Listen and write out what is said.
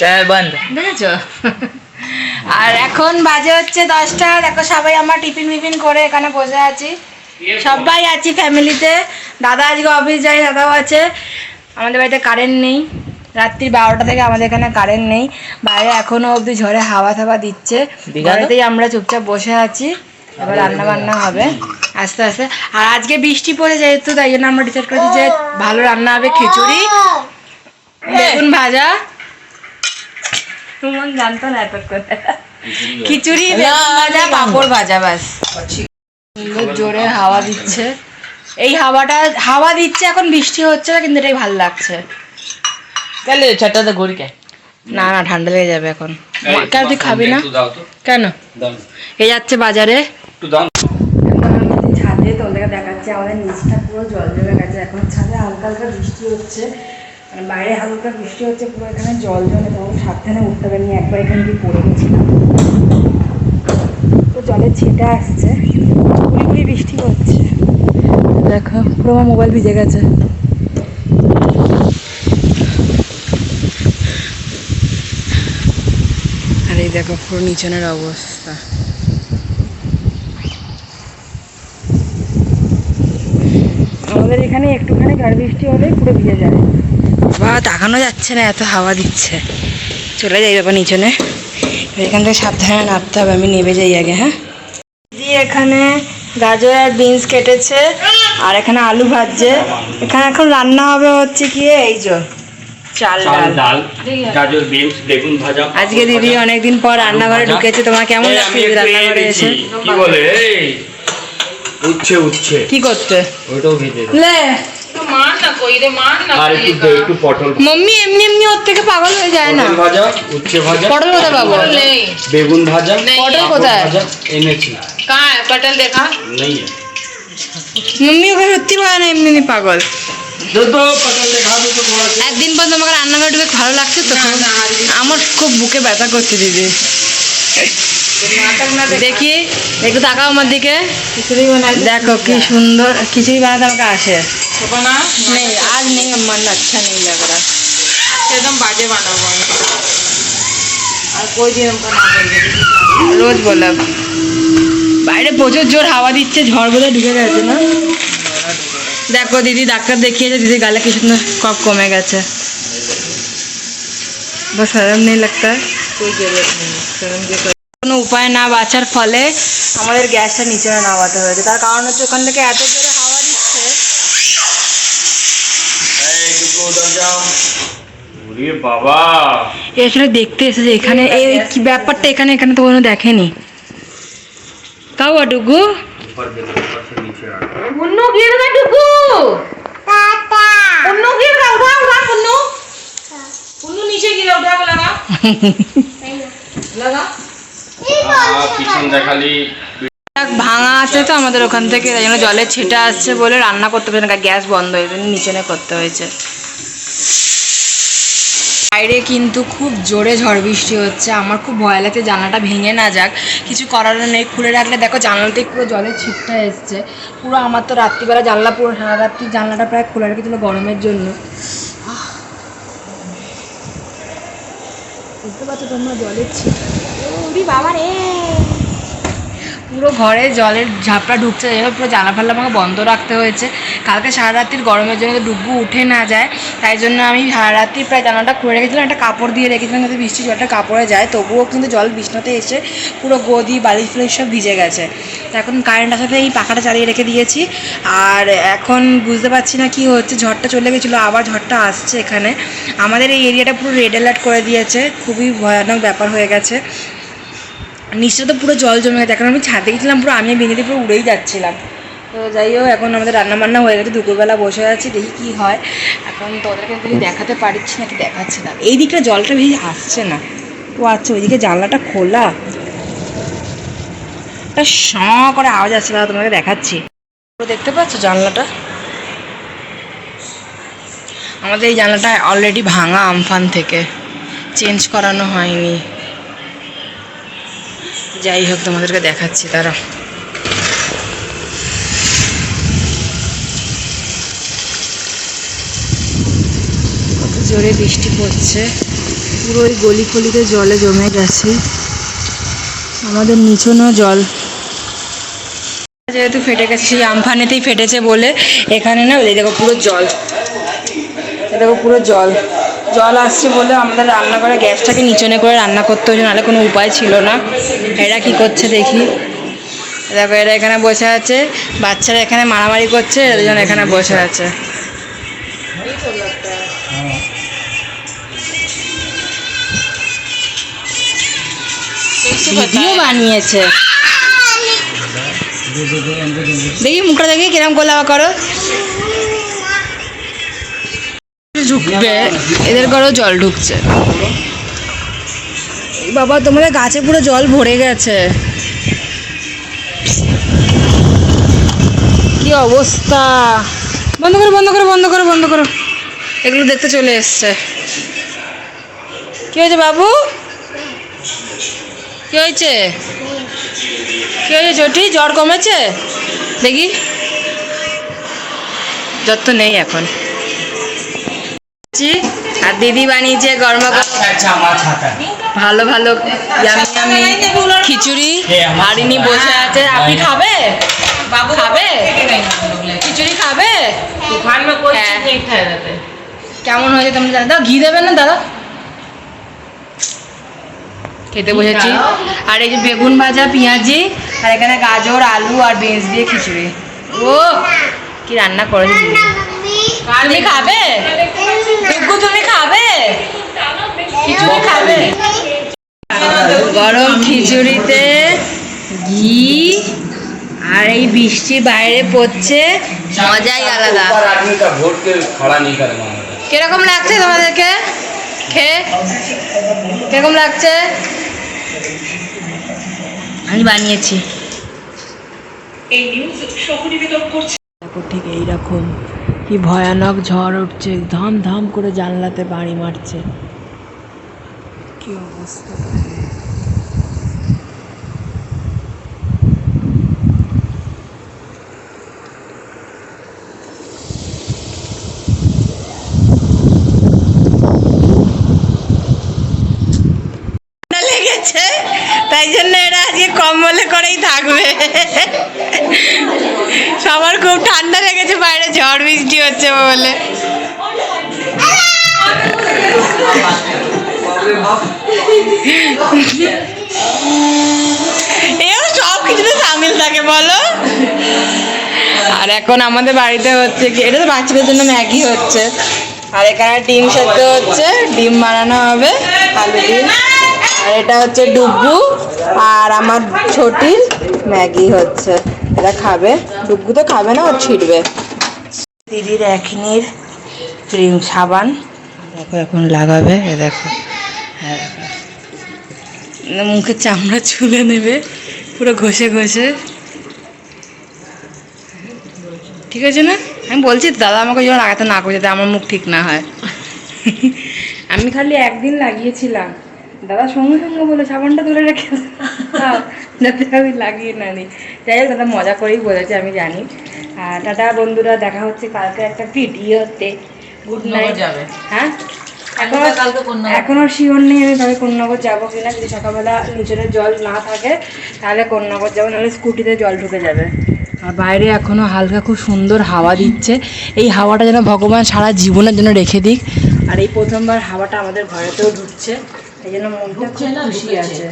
Channel দেখেছ? আর এখন বাজে হচ্ছে দশটা দেখো সবাই আমার টিফিন মিফিন করে এখানে বসে আছি। সবাই আছি ফ্যামিলিতে। দাদা আজকে অফিস যায় দাদাও আছে। আমাদের বাড়িতে কারেন্ট নেই। রাত্রি বারোটা থেকে আমাদের এখানে কারেন্ট নেই। বাইরে এখনও অবধি ঝড়ে হাওয়া থাওয়া দিচ্ছে। ঘরেতেই আমরা চুপচাপ বসে আছি। এবার রান্না বান্না হবে। আস্তে আস্তে। আর আজকে বৃষ্টি পড়ে যেহেতু তাই জন্য আমরা ডিসাইড করেছি যে ভালো রান্না হবে খিচুড়ি বেগুন ভাজা সুমন জানতো না এতক্ষণ। খিচুড়ি ভাজা। পাঁপড় ভাজা বাস। সুন্দর জোরে হাওয়া দিচ্ছে। এই হাওয়াটা হাওয়া দিচ্ছে এখন বৃষ্টি হচ্ছে না কিন্তু এটাই ভালো লাগছে। তাহলে চারটাতে ঘড়িকে না না ঠান্ডা লেগে যাবে এখন। কেন তুই খাবি না? কেন? এ যাচ্ছে বাজারে। ছাদে তোদেরকে দেখাচ্ছে আমাদের নিচটা পুরো জল জমে গেছে। এখন ছাদে হালকা হালকা বৃষ্টি হচ্ছে। বাইরে হালকা বৃষ্টি হচ্ছে পুরো এখানে জল জমে তখন সাবধানে উঠতে পারিনি একবার এখানে গিয়ে পড়ে গেছিলাম। তো জলের ছেটা আসছে গুলি বৃষ্টি হচ্ছে। দেখো পুরো আমার মোবাইল ভিজে গেছে। আর এই দেখো পুরো নিচনের অবস্থা। আমাদের এখানে একটুখানি ঝড় বৃষ্টি হলেই পুরো ভিজে যায়। বা তাকানো যাচ্ছে না এত হাওয়া দিচ্ছে। চলে যাই বাবা নিচনে। এখান থেকে সাবধানে নামতে হবে আমি নেমে যাই আগে হ্যাঁ? দিদি এখানে গাজর আর বিনস কেটেছে আর এখানে আলু ভাজছে। এখানে এখন রান্না হবে হচ্ছে কি এই যে চাল ডাল। গাজর বিনস বেগুন ভাজা। আজকে দিদি অনেকদিন পর রান্নাঘরে ঢুকেছে তোমার কেমন লাগছে রান্নাঘরে এসে? কি বলে উচ্ছে উচ্ছে। কি করতে ওইটাও ভেজে মম্মি এমনি এমনি ওর থেকে পাগল হয়ে যায় না? ভাজা উচ্ছে ভাজা পটল কোথায় পাবো? বেগুন ভাজা পটল কোথায়? এনেছি। পটল দেখা? নেই। মম্মি ওকে সত্যি না এমনি পাগল। একদিন পর তোমাকে রান্নাঘরে ঢুকে ভালো লাগছে তো? আমার খুব বুকে ব্যথা করছে দিদি। দেখি একটু তাকাও আমার দিকে। দেখো কি সুন্দর খিচুড়ি বানাতে আমাকে আসে। নেই আজ নেই আমার আচ্ছা নেই লাগ रहा एकदम बाजे बनाओ আর कोई दिन हमको ना রোজ বললাম বাইরে প্রচুর জোর হাওয়া দিচ্ছে ঝড় বোধহয় ঢুকে গেছে না দেখো দিদি ডাক্তার দেখিয়েছে দিদি গালে কি সুন্দর কফ কমে গেছে বস শরম নেই লাগতা कोई जरूरत नहीं शर्म के कोई কোনো উপায় না বাঁচার ফলে আমাদের গ্যাসটা নিচে নামাতে হয়েছে তার কারণ হচ্ছে ওখান থেকে এত জোরে হাওয়া দিচ্ছে দেখতে এসেছে এখানে এই কি ব্যাপারটা এখানে এখানে তো কোনো দেখেনি। তাও ভাঙা আছে তো আমাদের ওখান থেকে জলে ছিটা আসছে বলে রান্না করতে পারছে না গ্যাস বন্ধ হয়েছে নিচে করতে হয়েছে। বাইরে কিন্তু খুব জোরে ঝড় বৃষ্টি হচ্ছে। আমার খুব ভয় লাগছে জানলাটা ভেঙে না যাক। কিছু করার নেই। খুলে রাখলে দেখো জানলাতেই পুরো জলের ছিটটা এসছে। পুরো আমার তো রাত্রিবেলা জানলা পুরো সারা রাত্রি জানলাটা প্রায় খোলা রেখেছিল গরমের জন্য। বুঝতে পারছ তোমরা জলের ছিট বাবা রে! পুরো ঘরে জলের ঝাপটা ঢুকছে হোক পুরো জানা ফাল্লা আমাকে বন্ধ রাখতে হয়েছে। কালকে সারা রাত্রির গরমের জন্য ডুবু উঠে না যায়, তাই জন্য আমি সারা রাত্রি প্রায় জানালাটা খুলে রেখেছিলাম, একটা কাপড় দিয়ে রেখেছিলাম যাতে বৃষ্টি জলটা কাপড়ে যায়, তবুও কিন্তু জল বৃষ্ণতে এসে পুরো গদি, বালিশ ফালিশ সব ভিজে গেছে। এখন কারেন্ট আসাতে এই পাখাটা চালিয়ে রেখে দিয়েছি। আর এখন বুঝতে পারছি না কি হচ্ছে, ঝড়টা চলে গেছিল, আবার ঝড়টা আসছে এখানে। আমাদের এই এরিয়াটা পুরো রেড অ্যালার্ট করে দিয়েছে, খুবই ভয়ানক ব্যাপার হয়ে গেছে। নিচটা তো পুরো জল জমে গেছে। এখন আমি ছাদে গেছিলাম, পুরো আমি বেঁধে পুরো উড়েই যাচ্ছিলাম। তো যাই হোক, এখন আমাদের রান্না বান্না হয়ে গেছে, দুপুরবেলা বসে আছি, দেখি কি হয়। এখন তোদেরকে যদি দেখাতে পারছি নাকি দেখাচ্ছে না। এই দিকটা জলটা বেশি আসছে না। ও আচ্ছা ওইদিকে জানলাটা খোলা। একটা স করে আওয়াজ আসছে না তোমাকে দেখাচ্ছি। পুরো দেখতে পাচ্ছ জানলাটা? আমাদের এই জানলাটা অলরেডি ভাঙা আমফান থেকে। চেঞ্জ করানো হয়নি। যাই হোক, তোমাদেরকে দেখাচ্ছি তারা কত জোরে বৃষ্টি পড়ছে। পুরো ওই গলি ফলিতে জলে জমে গেছে। আমাদের নিচুনও জল। যেহেতু ফেটে গেছে, সেই আমফানেতেই ফেটেছে বলে এখানে না, এই দেখো পুরো জল। দেখো পুরো জল। জল আসছে বলে আমাদের রান্নাঘরে গ্যাসটাকে নিচনে করে রান্না করতে হয়েছে নাহলে কোনো উপায় ছিল না। এরা কি করছে দেখি। দেখো এরা এখানে বসে আছে বাচ্চারা এখানে মারামারি করছে এরা দুজন এখানে বসে আছে। ভিডিও বানিয়েছে। দেখি মুখটা দেখি কিরম করলে আবার করো। ঢুকবে। এদের ঘরেও জল ঢুকছে। বাবা, তোমাদের গাছে পুরো জল ভরে গেছে। কি অবস্থা? বন্ধ করো বন্ধ করো বন্ধ করো বন্ধ করো। এগুলো দেখতে চলে এসছে। কি হয়েছে বাবু? কি হয়েছে? কি হয়েছে চটি? জ্বর কমেছে? দেখি। জ্বর তো নেই এখন। আর দিদি বানিয়েছে গরম ভালো ভালো আমি খিচুড়ি হারিনি বসে আছে আপনি খাবে বাবু খাবে খিচুড়ি খাবে কেমন হয়েছে তুমি দাদা ঘি দেবে না দাদা খেতে বসেছি আর এই যে বেগুন ভাজা পেঁয়াজি আর এখানে গাজর আলু আর বিনস দিয়ে খিচুড়ি ও কি রান্না করেছে তুমি খাবে? দিগ্গু তুমি খাবে? খিচুড়ি খাবে? গরম খিচুড়িতে ঘি আর এই বৃষ্টি বাইরে পড়ছে মজাই আলাদা। কীরকম লাগছে তোমাদেরকে? খেয়ে? কীরকম লাগছে? আমি বানিয়েছি। এই নিউজ সহ নিবেদন করছে। এইরকম। কি ভয়ানক ঝড় উঠছে ধাম ধাম করে জানলাতে বাড়ি মারছে। কি অবস্থা ঠান্ডা লেগেছে তাই জন্য এরা আজকে কম্বলে করেই থাকবে সবার খুব ঠান্ডা লেগেছে, বাইরে ঝড় বৃষ্টি হচ্ছে বলে। এও সব কিছুতে সামিল থাকে, বলো। আর এখন আমাদের বাড়িতে হচ্ছে কি, এটা তো বাচ্চাদের জন্য ম্যাগি হচ্ছে। আর এখানে ডিম সেদ্ধ হচ্ছে, ডিম বানানো হবে, আলু ডিম। আর এটা হচ্ছে ডুব্বু, আর আমার ছোটির ম্যাগি হচ্ছে। এটা খাবে। ডুব্বু তো খাবে না ও ছিটবে। দিদির একনির ক্রিম সাবান। দেখো এখন লাগাবে দেখো। হ্যাঁ মুখের চামড়া ছুলে নেবে, পুরো ঘষে ঘষে। ঠিক আছে না? আমি বলছি, দাদা আমাকে যেন লাগাতে না করে, যাতে আমার মুখ ঠিক না হয়। আমি খালি একদিন লাগিয়েছিলাম। দাদা সঙ্গে সঙ্গে বলে, সাবানটা তুলে রেখে যাতে আমি লাগিয়ে না নিই যাই হোক দাদা মজা করেই বলেছে আমি জানি। আর টাটা বন্ধুরা দেখা হচ্ছে কালকে একটা ভিডিওতে। গুড নাইট যাবে? হ্যাঁ? এখন কালকে- কালকে কোন্নগর। এখনও শিওর নেই আমি তবে কন্যাগর যাব কিনা। যদি সকালবেলা নিচের জল না থাকে তাহলে কন্যাগর যাব? নাহলে স্কুটিতে জল ঢুকে যাবে। আর বাইরে এখনও হালকা খুব সুন্দর হাওয়া দিচ্ছে। এই হাওয়াটা যেন ভগবান সারা জীবনের জন্য রেখে দিক। আর এই প্রথমবার হাওয়াটা আমাদের ঘরেতেও ঢুকছে। এই জন্য মনটা খুব খুশি আছে।